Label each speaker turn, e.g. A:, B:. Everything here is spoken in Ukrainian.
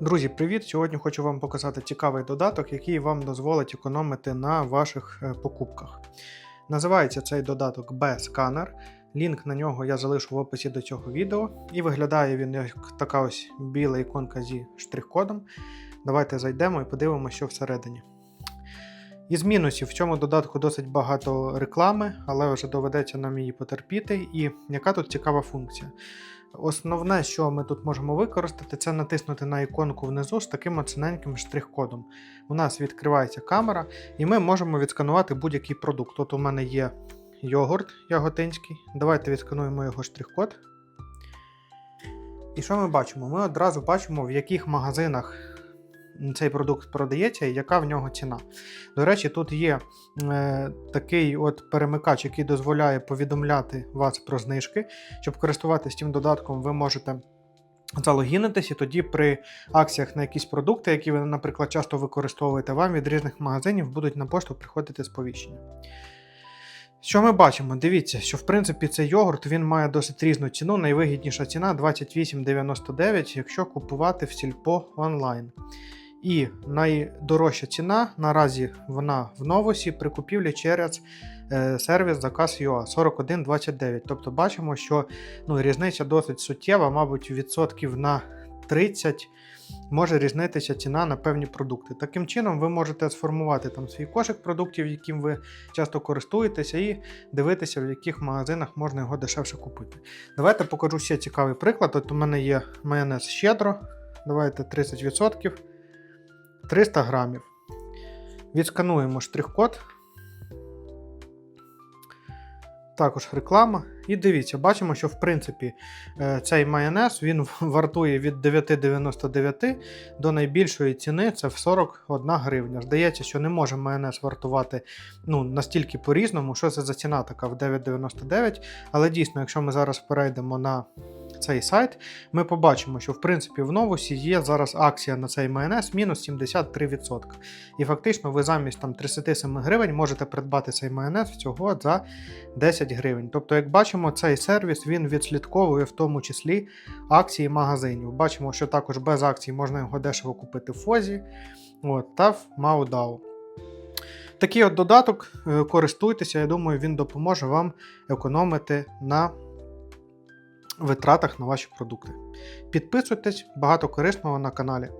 A: Друзі, привіт! Сьогодні хочу вам показати цікавий додаток, який вам дозволить економити на ваших е, покупках. Називається цей додаток B-Scanner. Лінк на нього я залишу в описі до цього відео. І виглядає він як така ось біла іконка зі штрих-кодом. Давайте зайдемо і подивимося, що всередині. Із мінусів в цьому додатку досить багато реклами, але вже доведеться нам її потерпіти. І яка тут цікава функція? Основне, що ми тут можемо використати, це натиснути на іконку внизу з таким оціненьким штрих-кодом. У нас відкривається камера, і ми можемо відсканувати будь-який продукт. От у мене є йогурт яготинський. Давайте відскануємо його штрих-код. І що ми бачимо? Ми одразу бачимо, в яких магазинах цей продукт продається і яка в нього ціна. До речі, тут є е, такий от перемикач, який дозволяє повідомляти вас про знижки. Щоб користуватися цим додатком, ви можете залогінитись, і тоді при акціях на якісь продукти, які ви, наприклад, часто використовуєте, вам від різних магазинів будуть на пошту приходити сповіщення. Що ми бачимо? Дивіться, що в принципі цей йогурт він має досить різну ціну. Найвигідніша ціна 28,99, якщо купувати в сільпо онлайн. І найдорожча ціна наразі вона в новосі при купівлі через е, сервіс заказ.ua 41,29. Тобто бачимо, що ну, різниця досить суттєва, мабуть, відсотків на 30 може різнитися ціна на певні продукти. Таким чином, ви можете сформувати там свій кошик продуктів, яким ви часто користуєтеся, і дивитися, в яких магазинах можна його дешевше купити. Давайте покажу ще цікавий приклад. От у мене є майонез щедро. Давайте 30%. 300 грамів. Відскануємо штрих-код. Також реклама. І дивіться, бачимо, що в принципі е, цей майонез він вартує від 9,99 до найбільшої ціни це в 41 гривня. Здається, що не може майонез вартувати ну, настільки по-різному, що це за ціна така в 9,99. Але дійсно, якщо ми зараз перейдемо на цей сайт, ми побачимо, що в принципі в новусі є зараз акція на цей майонез мінус 73%. І фактично ви замість там 37 гривень можете придбати цей майонез всього за 10 гривень. Тобто, як бачимо, цей сервіс він відслідковує в тому числі акції магазинів. Бачимо, що також без акцій можна його дешево купити в Фозі от, та в Маудау. Такий от додаток, е, користуйтеся, я думаю, він допоможе вам економити на витратах на ваші продукти. Підписуйтесь, багато корисного на каналі.